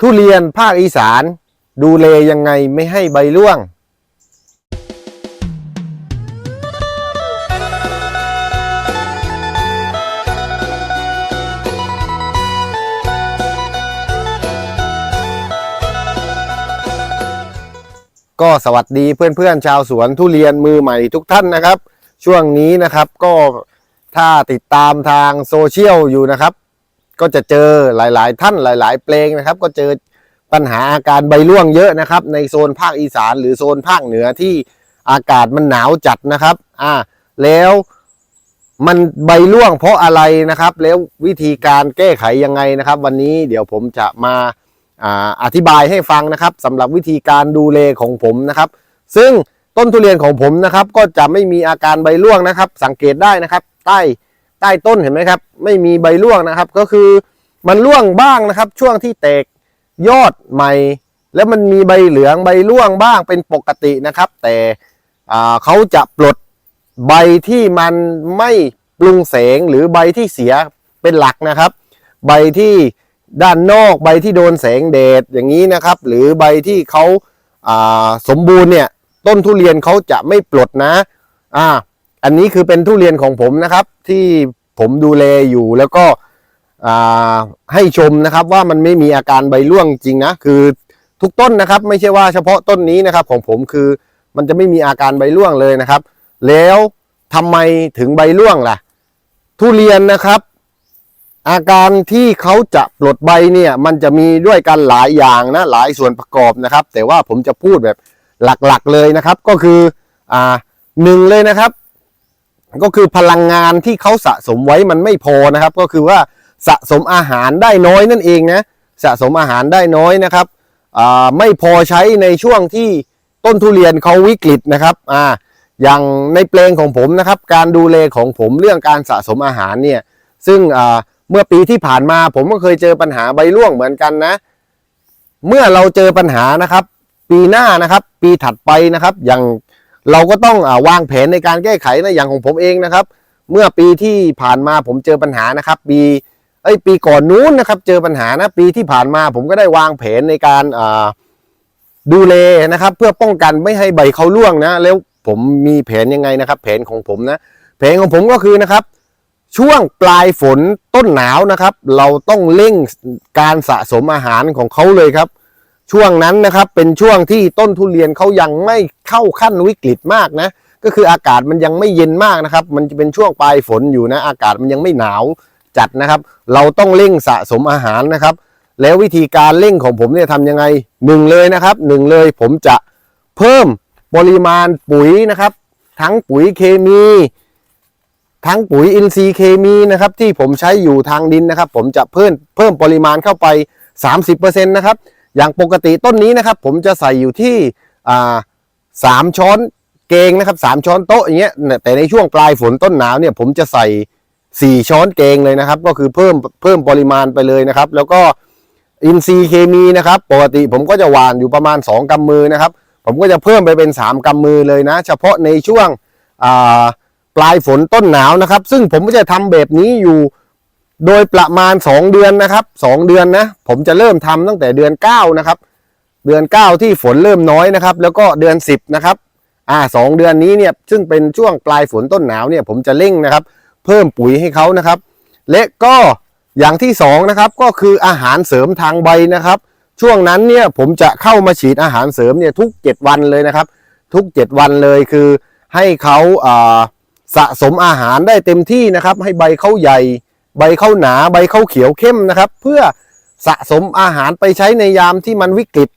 ทุเรียนภาคอีสาน ดูเลยังไงไม่ให้ใบร่วง ก็สวัสดีเพื่อนๆชาวสวนทุเรียนมือใหม่ทุกท่านนะครับ ช่วงนี้นะครับก็ถ้าติดตามทางโซเชียลอยู่นะครับ ก็จะเจอหลาย ๆ ท่านหลาย ๆ เพลงนะครับ ก็เจอปัญหาอาการใบร่วงเยอะนะครับ ในโซนภาคอีสานหรือโซนภาคเหนือที่อากาศมันหนาวจัดนะครับ อ่า แล้วมันใบร่วงเพราะอะไรนะครับ แล้ววิธีการแก้ไขยังไงนะครับ วันนี้เดี๋ยวผมจะมาอ่าอธิบายให้ฟังนะครับสำหรับวิธีการดูแลของผมนะครับ ซึ่งต้นทุเรียนของผมนะครับ ก็จะไม่มีอาการใบร่วงนะครับ สังเกตได้นะครับ ใต้ ใต้ต้นเห็นไหมครับ ไม่มีใบร่วงนะครับ ก็คือมันร่วงบ้างนะครับ ช่วงที่แตกยอดใหม่ แล้วมันมีใบเหลืองใบร่วงบ้างเป็นปกตินะครับ แต่เขาจะปลดใบที่มันไม่ปรุงแสงหรือใบที่เสียเป็นหลักนะครับ ใบที่ด้านนอกใบที่โดนแสงแดดอย่างนี้นะครับ หรือใบที่เขาาสมบูรณ์เนี่ยต้นทุเรียนเขาจะไม่ปลดนะอ่า อันนี้คือเป็นทุเรียนของผมนะครับ ที่ผมดูแลอยู่แล้วก็ให้ชมนะครับว่ามันไม่มีอาการใบร่วงจริงนะคือทุกต้นนะครับ ไม่ใช่ว่าเฉพาะต้นนี้นะครับ ของผมคือมันจะไม่มีอาการใบร่วงเลยนะครับ แล้วทำไมถึงใบร่วงล่ะ ทุเรียนนะครับ อาการที่เขาจะปลดใบเนี่ย มันจะมีด้วยกันหลายอย่างนะหลายส่วนประกอบนะครับ แต่ว่าผมจะพูดแบบหลักๆเลยนะครับ ก็คืออ่าหนึ่งเลยนะครับ ก็คือพลังงานที่เขาสะสมไว้มันไม่พอนะครับ ก็คือว่าสะสมอาหารได้น้อยนั่นเองนะสะสมอาหารได้น้อยนะครับไม่พอใช้ในช่วงที่ต้นทุเรียนเขาวิกฤตนะครับอ่าอย่างในแปลงของผมนะครับ การดูแลของผมเรื่องการสะสมอาหารเนี่ยซึ่งเมื่อปีที่ผ่านมาผมก็เคยเจอปัญหาใบร่วงเหมือนกันนะ เมื่อเราเจอปัญหานะครับ ปีหน้านะครับ ปีถัดไปนะครับ อย่าง เราก็ต้องอวางแผนในการแก้ไขนะอย่างของผมเองนะครับ เมื่อปีที่ผ่านมาผมเจอปัญหานะครับ ปีเอ้ยปีก่อนนู้นนะครับ เจอปัญหานะปีที่ผ่านมาผมก็ได้วางแผนในการดูแลนะครับ เพื่อป้องกันไม่ให้ใบเขาร่วงนะ แล้วผมมีแผนยังไงนะครับ แผนของผมนะ แผนของผมก็คือนะครับ ช่วงปลายฝนต้นหนาวนะครับ เราต้องเร่งการสะสมอาหารของเขาเลยครับ ช่วงนั้นนะครับเป็นช่วงที่ต้นทุเรียนเขายังไม่เข้าขั้นวิกฤตมากนะ ก็คืออากาศมันยังไม่เย็นมากนะครับ มันจะเป็นช่วงปลายฝนอยู่นะ อากาศมันยังไม่หนาวจัดนะครับ เราต้องเร่งสะสมอาหารนะครับ แล้ววิธีการเร่งของผมเนี่ยทำยังไงหนึ่งเลยนะครับหนึ่งเลยผมจะเพิ่มปริมาณปุ๋ยนะครับ ทั้งปุ๋ยเคมี ทั้งปุ๋ยอินทรีย์เคมีนะครับ ที่ผมใช้อยู่ทางดินนะครับ ผมจะเพิ่มเพิ่มปริมาณเข้าไป 30%นะครับ อย่างปกติต้นนี้นะครับ ผมจะใส่อยู่ที่สามช้อนเกงนะครับสามช้อนโต๊ะอย่างเงี้ยแต่ในช่วงปลายฝนต้นหนาวเนี่ยผมจะใส่สี่ช้อนเกงเลยนะครับ ก็คือเพิ่มเพิ่มปริมาณไปเลยนะครับ แล้วก็อินทรีย์เคมีนะครับ ปกติผมก็จะหวานอยู่ประมาณ 2กำมือนะครับ ผมก็จะเพิ่มไปเป็น 3กำมือเลยนะ เฉพาะในช่วงปลายฝนต้นหนาวนะครับ ซึ่งผมก็จะทำแบบนี้อยู่ โดยประมาณ 2 เดือนนะครับ 2 เดือนนะ ผมจะเริ่มทำตั้งแต่เดือน 9 นะครับ เดือน 9 ที่ฝนเริ่มน้อยนะครับ แล้วก็เดือน 10 นะครับอ่าสองเดือนนี้เนี่ยซึ่งเป็นช่วงปลายฝนต้นหนาวเนี่ยผมจะเร่งนะครับ เพิ่มปุ๋ยให้เขานะครับ และก็อย่างที่สองนะครับก็คืออาหารเสริมทางใบนะครับ ช่วงนั้นเนี่ยผมจะเข้ามาฉีดอาหารเสริมเนี่ยทุก 7 วันเลยนะครับ ทุก 7 วันเลยคือให้เขาอ่าสะสมอาหารได้เต็มที่นะครับ ให้ใบเขาใหญ่ ใบเขาวหนาใบเขาวเขียวเข้มนะครับ เพื่อสะสมอาหารไปใช้ในยามที่มันวิกฤต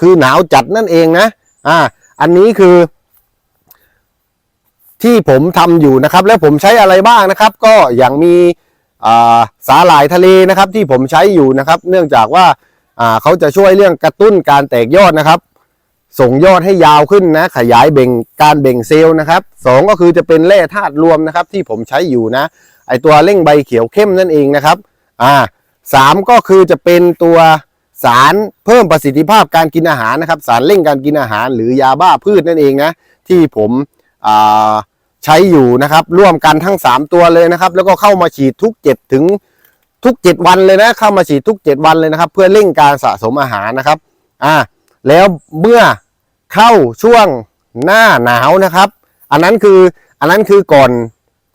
คือหนาวจัดนั่นเองนะอ่าอันนี้คือ ที่ผมทำอยู่นะครับ แล้วผมใช้อะไรบ้างนะครับ ก็อย่างมีอ่าสาหร่ายทะเลนะครับ ที่ผมใช้อยู่นะครับ เนื่องจากว่าอ่าเขาจะช่วยเรื่องกระตุ้นการแตกยอดนะครับ ส่งยอดให้ยาวขึ้นนะ ขยายเบ่งการเบ่งเซลล์นะครับสองก็คือจะเป็นแร่ธาตุรวมนะครับ ที่ผมใช้อยู่นะ ไอตัวเร่งใบเขียวเข้มนั่นเองนะครับอ่าสามก็คือจะเป็นตัวสารเพิ่มประสิทธิภาพการกินอาหารนะครับ สารเร่งการกินอาหาร หรือยาบ้าพืชนั่นเองนะที่ผมอ่าใช้อยู่นะครับ ร่วมกันทั้ง 3 ตัวเลยนะครับ แล้วก็เข้ามาฉีดทุก 7 ถึงทุกเจ็ดวันเลยนะเข้ามาฉีดทุกเจ็ดวันเลยนะครับ เพื่อเร่งการสะสมอาหารนะครับอ่าแล้วเมื่อเข้าช่วงหน้าหนาวนะครับ อันนั้นคืออันนั้นคือก่อน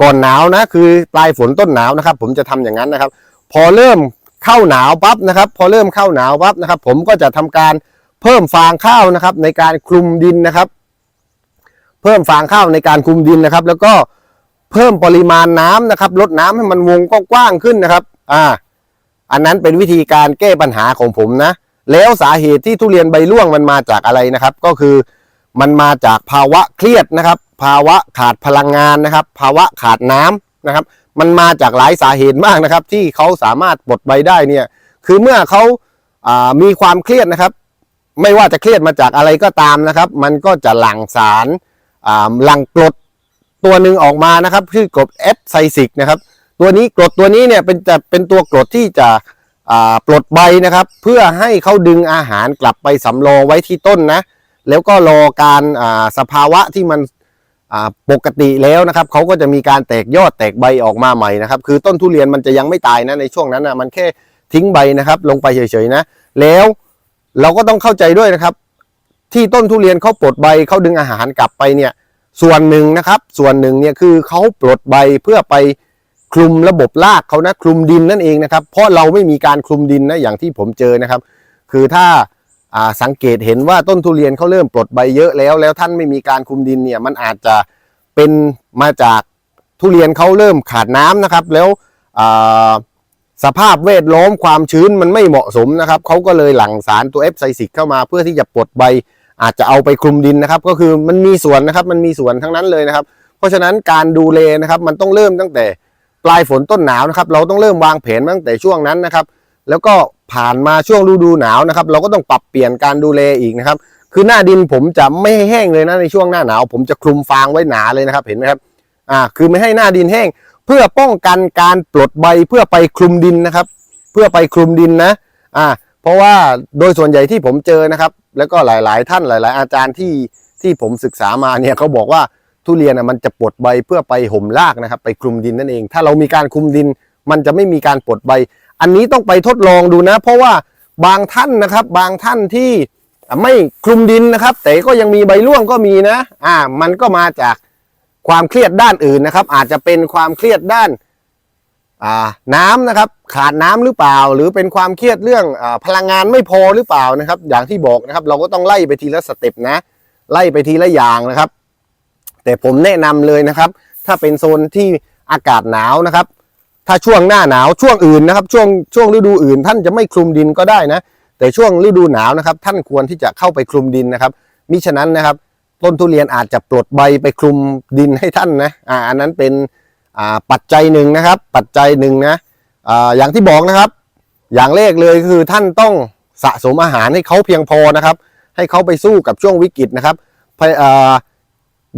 ก่อนหนาวนะคือปลายฝนต้นหนาวนะครับ ผมจะทำอย่างนั้นนะครับ พอเริ่มเข้าหนาวปั๊บนะครับ พอเริ่มเข้าหนาวปั๊บนะครับ ผมก็จะทำการเพิ่มฟางข้าวนะครับ ในการคลุมดินนะครับ เพิ่มฟางข้าวในการคลุมดินนะครับ แล้วก็เพิ่มปริมาณน้ำนะครับ ลดน้ำให้มันวงกว้างขึ้นนะครับ อ่า อันนั้นเป็นวิธีการแก้ปัญหาของผมนะ แล้วสาเหตุที่ทุเรียนใบร่วงมันมาจากอะไรนะครับ ก็คือมันมาจากภาวะเครียดนะครับ ภาวะขาดพลังงานนะครับ ภาวะขาดน้ำนะครับ มันมาจากหลายสาเหตุมากนะครับ ที่เขาสามารถปลดใบได้เนี่ยคือเมื่อเขาามีความเครียดนะครับ ไม่ว่าจะเครียดมาจากอะไรก็ตามนะครับ มันก็จะหลั่งสาราหลั่งกรดตัวหนึ่งออกมานะครับชื่อกรดเอฟไซซิกนะครับ ตัวนี้กรดตัวนี้เนี่ยเป็นจะเป็นตัวกรดที่จะปลดใบนะครับ เพื่อให้เขาดึงอาหารกลับไปสำรองไว้ที่ต้นนะแล้วก็รอการาสภาวะที่มัน ปกติแล้วนะครับเขาก็จะมีการแตกยอดแตกใบออกมาใหม่นะครับ คือต้นทุเรียนมันจะยังไม่ตายนะในช่วงนั้นนะมันแค่ทิ้งใบนะครับ ลงไปเฉยๆนะ แล้วเราก็ต้องเข้าใจด้วยนะครับ ที่ต้นทุเรียนเขาปลดใบเขาดึงอาหารกลับไปเนี่ย ส่วนหนึ่งนะครับ ส่วนหนึ่งเนี่ยคือเขาปลดใบเพื่อไปคลุมระบบรากเขานะคลุมดินนั่นเองนะครับ เพราะเราไม่มีการคลุมดินนะอย่างที่ผมเจอนะครับ คือถ้า สังเกตเห็นว่าต้นทุเรียนเขาเริ่มปลดใบเยอะแล้ว แล้วท่านไม่มีการคุมดินเนี่ยมันอาจจะเป็นมาจากทุเรียนเขาเริ่มขาดน้ำนะครับ แล้วสภาพแวดล้อมความชื้นมันไม่เหมาะสมนะครับเขาก็เลยหลั่งสารตัวเอฟไซซิกเข้ามาเพื่อที่จะปลดใบอาจจะเอาไปคลุมดินนะครับ ก็คือมันมีส่วนนะครับมันมีส่วนทั้งนั้นเลยนะครับ เพราะฉะนั้นการดูแลนะครับมันต้องเริ่มตั้งแต่ปลายฝนต้นหนาวนะครับ เราต้องเริ่มวางแผนตั้งแต่ช่วงนั้นนะครับ แล้วก็ผ่านมาช่วงฤดูหนาวนะครับ เราก็ต้องปรับเปลี่ยนการดูแลอีกนะครับ คือหน้าดินผมจะไม่ให้แห้งเลยนะในช่วงหน้าหนาว ผมจะคลุมฟางไว้หนาเลยนะครับเห็นไหมครับอ่าคือไม่ให้หน้าดินแห้ง เพื่อป้องกันการปลดใบเพื่อไปคลุมดินนะครับ เพื่อไปคลุมดินนะอ่าเพราะว่าโดยส่วนใหญ่ที่ผมเจอนะครับ แล้วก็หลาย ๆ ท่านหลาย ๆ อาจารย์ที่ที่ผมศึกษามาเนี่ยเขาบอกว่าทุเรียนนะมันจะปลดใบเพื่อไปห่มรากนะครับ ไปคลุมดินนั่นเอง ถ้าเรามีการคลุมดิน มันจะไม่มีการปลดใบ อันนี้ต้องไปทดลองดูนะ เพราะว่าบางท่านนะครับ บางท่านที่ไม่คลุมดินนะครับ แต่ก็ยังมีใบร่วงก็มีนะ อ่า มันก็มาจากความเครียดด้านอื่นนะครับ อาจจะเป็นความเครียดด้านน้ำนะครับ ขาดน้ำหรือเปล่า หรือเป็นความเครียดเรื่องอพลังงานไม่พอหรือเปล่านะครับ อย่างที่บอกนะครับ เราก็ต้องไล่ไปทีละสเต็ปนะ ไล่ไปทีละอย่างนะครับ แต่ผมแนะนำเลยนะครับ ถ้าเป็นโซนที่อากาศหนาวนะครับ ถ้าช่วงหน้าหนาวช่วงอื่นนะครับ ช่วงช่วงฤดูอื่น ท่านจะไม่คลุมดินก็ได้นะ แต่ช่วงฤดูหนาวนะครับ ท่านควรที่จะเข้าไปคลุมดินนะครับมิฉะนั้นนะครับ ต้นทุเรียนอาจจะปลดใบไปคลุมดินให้ท่านนะอ่าอันนั้นเป็นอ่าปัจจัยหนึ่งนะครับ ปัจจัยหนึ่งนะอ่าอย่างที่บอกนะครับ อย่างแรกเลยคือท่านต้องสะสมอาหารให้เขาเพียงพอนะครับ ให้เขาไปสู้กับช่วงวิกฤตนะครับอ่า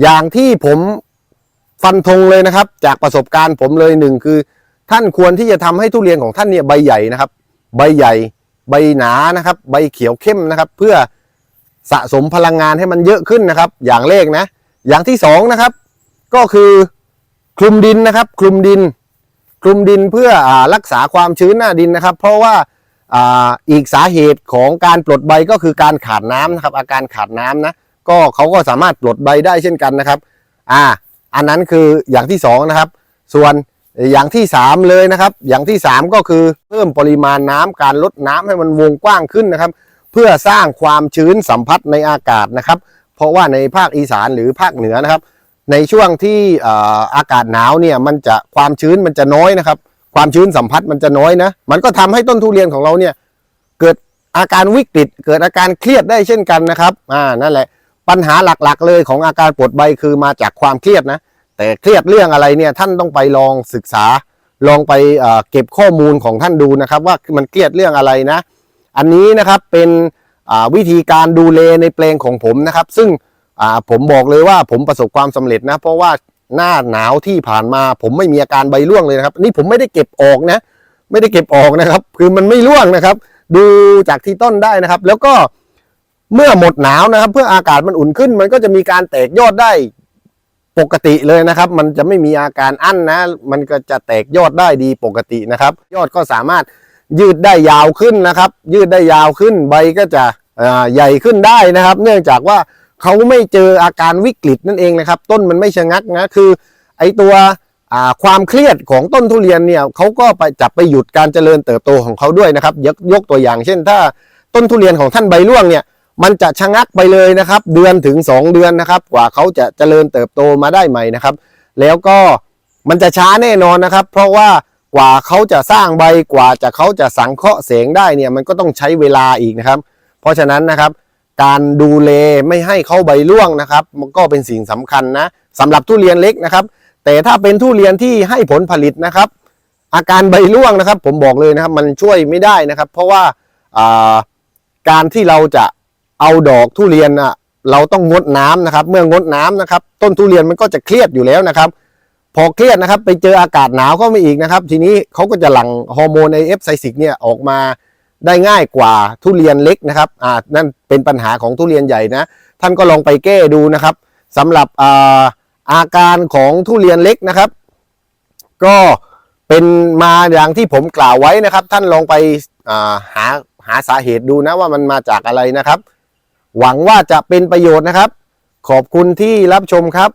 อย่างที่ผมฟันธงเลยนะครับ จากประสบการณ์ผมเลยหนึ่งคือ ท่านควรที่จะทำให้ทุเรียนของท่านเนี่ยใบใหญ่นะครับ ใบใหญ่ ใบหนานะครับ ใบเขียวเข้มนะครับ เพื่อสะสมพลังงานให้มันเยอะขึ้นนะครับ อย่างแรกนะ อย่างที่สองนะครับ ก็คือคลุมดินนะครับ คลุมดิน คลุมดินเพื่ออรักษาความชื้นหน้าดินนะครับ เพราะว่าอาอีกสาเหตุของการปลดใบก็คือการขาดน้ำนะครับ อาการขาดน้ำนะก็เขาก็สามารถปลดใบได้เช่นกันนะครับ อ่า อันนั้นคืออย่างที่สองนะครับ ส่วน อย่างที่สามเลยนะครับ อย่างที่สามก็คือเพิ่มปริมาณน้ำการลดน้ำให้มันวงกว้างขึ้นนะครับ เพื่อสร้างความชื้นสัมผัสในอากาศนะครับ เพราะว่าในภาคอีสานหรือภาคเหนือนะครับ ในช่วงที่อากาศหนาวเนี่ยมันจะความชื้นมันจะน้อยนะครับ ความชื้นสัมผัสมันจะน้อยนะ มันก็ทำให้ต้นทุเรียนของเราเนี่ยเกิดอาการวิกฤต เกิดอาการเครียดได้เช่นกันนะครับอ่านั่นแหละปัญหาหลักๆเลยของอาการปวดใบคือมาจากความเครียดนะ แต่เครียดเรื่องอะไรเนี่ยท่านต้องไปลองศึกษา ลองไปเก็บข้อมูลของท่านดูนะครับ ว่ามันเครียดเรื่องอะไรนะ อันนี้นะครับเป็นวิธีการดูแลในแปลงของผมนะครับ ซึ่งผมบอกเลยว่าผมประสบความสำเร็จนะ เพราะว่าหน้าหนาวที่ผ่านมา ผมไม่มีอาการใบร่วงเลยนะครับ นี่ผมไม่ได้เก็บออกนะ ไม่ได้เก็บออกนะครับ คือมันไม่ร่วงนะครับ ดูจากที่ต้นได้นะครับ แล้วก็เมื่อหมดหนาวนะครับ เพื่ออากาศมันอุ่นขึ้น มันก็จะมีการแตกยอดได้ ปกติเลยนะครับ มันจะไม่มีอาการอั้นนะ มันก็จะแตกยอดได้ดีปกตินะครับ ยอดก็สามารถยืดได้ยาวขึ้นนะครับ ยืดได้ยาวขึ้นใบก็จะใหญ่ขึ้นได้นะครับ เนื่องจากว่าเขาไม่เจออาการวิกฤตนั่นเองนะครับ ต้นมันไม่ชะงักนะคือ ไอตัวความเครียดของต้นทุเรียนเนี่ยเขาก็ไปจับไปหยุดการเจริญเติบโตของเขาด้วยนะครับยกยกตัวอย่างเช่น ถ้าต้นทุเรียนของท่านใบร่วงเนี่ย มันจะชะงักไปเลยนะครับ เดือนถึง 2 เดือนนะครับ กว่าเขาจะเจริญเติบโตมาได้ใหม่นะครับ แล้วก็มันจะช้าแน่นอนนะครับ เพราะว่ากว่าเขาจะสร้างใบกว่าจะเขาจะสังเคราะห์แสงได้เนี่ยมันก็ต้องใช้เวลาอีกนะครับ เพราะฉะนั้นนะครับ การดูแลไม่ให้เขาใบร่วงนะครับ มันก็เป็นสิ่งสำคัญนะสำหรับทุเรียนเล็กนะครับ แต่ถ้าเป็นทุเรียนที่ให้ผลผลิตนะครับ อาการใบร่วงนะครับ ผมบอกเลยนะครับ มันช่วยไม่ได้นะครับ เพราะว่าการที่เราจะ เอาดอกทุเรียนอะเราต้องงดน้ำนะครับ เมื่องดน้ำนะครับ ต้นทุเรียนมันก็จะเครียดอยู่แล้วนะครับ พอเครียดนะครับ ไปเจออากาศหนาวเข้ามาอีกนะครับ ทีนี้เขาก็จะหลั่งฮอร์โมนไอเอฟไซซิกเนี่ยออกมาได้ง่ายกว่าทุเรียนเล็กนะครับอ่านั่นเป็นปัญหาของทุเรียนใหญ่นะ ท่านก็ลองไปแก้ดูนะครับสำหรับอ่าอาการของทุเรียนเล็กนะครับ ก็เป็นมาอย่างที่ผมกล่าวไว้นะครับ ท่านลองไปอ่าหาหาสาเหตุดูนะว่ามันมาจากอะไรนะครับ หวังว่าจะเป็นประโยชน์นะครับ ขอบคุณที่รับชมครับ